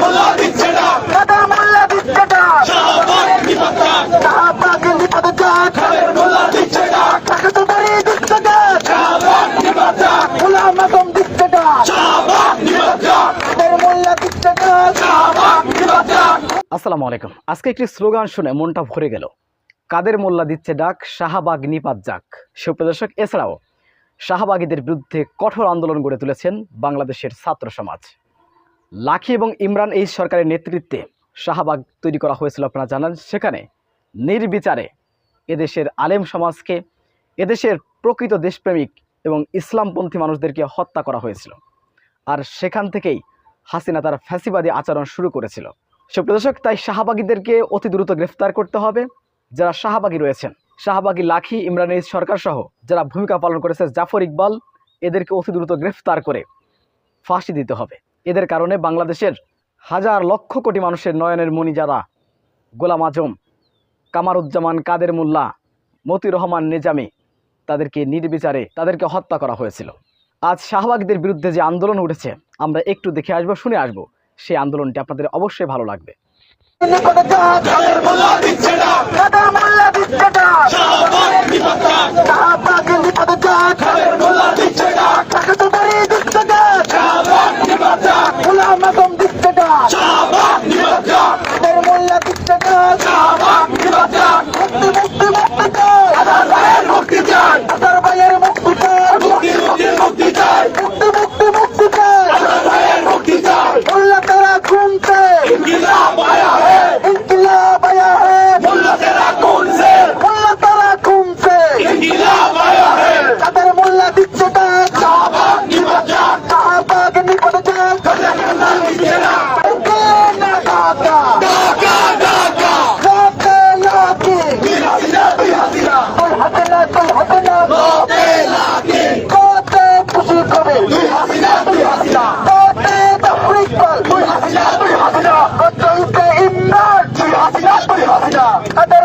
মোল্লা দিচ্ছে মোল্লা দিচ্ছে শাহবাগ শাহবাগ মোল্লা দিচ্ছে তাকে তো দাঁড়িয়ে দিচ্ছে শাহবাগ দিচ্ছে শাহবাগ মোল্লা দিচ্ছে শাহবাগ আসসালামু আলাইকুম। আজকে একটি স্লোগান শুনে মনটা ভরে গেল। কাদের মোল্লা দিচ্ছে ডাক? শাহবাগ নিপাত যাক। সুপ্রদর্শক এছাড়াও শাহবাগীদের বিরুদ্ধে কঠোর আন্দোলন গড়ে তুলেছেন বাংলাদেশের ছাত্র সমাজ। লাখি এবং ইমরান এই সরকারের নেতৃত্বে শাহবাগ তৈরি করা হয়েছিল, আপনারা জানান। সেখানে নির্বিচারে এদেশের আলেম সমাজকে, এদেশের প্রকৃত দেশপ্রেমিক এবং ইসলামপন্থী মানুষদেরকে হত্যা করা হয়েছিল। আর সেখান থেকেই হাসিনা তার ফ্যাসিবাদী আচরণ শুরু করেছিল। সুপ্রদর্শক তাই শাহবাগীদেরকে অতি দ্রুত গ্রেফতার করতে হবে। যারা শাহবাগী রয়েছেন, শাহবাগী, লাখি ইমরানের সরকার সহ যারা ভূমিকা পালন করেছে জাফর ইকবাল, এদেরকে অতি দ্রুত গ্রেফতার করে ফাঁসি দিতে হবে। এদের কারণে বাংলাদেশের হাজার লক্ষ কোটি মানুষের নয়নের মণি যারা গোলাম আজম কামারুজ্জামান কাদের মোল্লা মতিউর রহমান নিজামী তাদেরকে নির্বিচারে তাদেরকে হত্যা করা হয়েছিল। আজ শাহবাগদের বিরুদ্ধে যে আন্দোলন উঠেছে আমরা একটু দেখে আসব শুনে আসব। সেই আন্দোলনটি আপনাদের অবশ্যই ভালো লাগবে। দিচ্ছে ডাক ಅದರ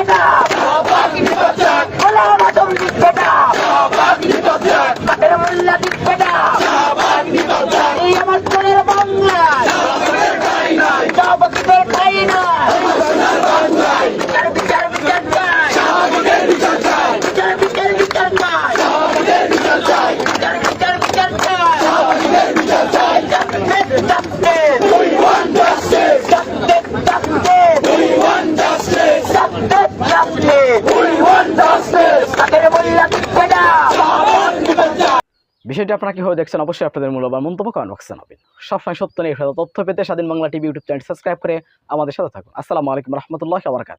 বিষয়টি আপনারা কীভাবে দেখছেন অবশ্যই আপনাদের মূল্যবান মন্তব্য কমেন্ট বক্সে নেবেন সবসময় সত্য নিয়ে তথ্য পেতে Swadhin Bangla TV YouTube channel subscribe করে আমাদের সাথে থাকুন। আসসালামু আলাইকুম রহমতুল্লাহ আবরকাত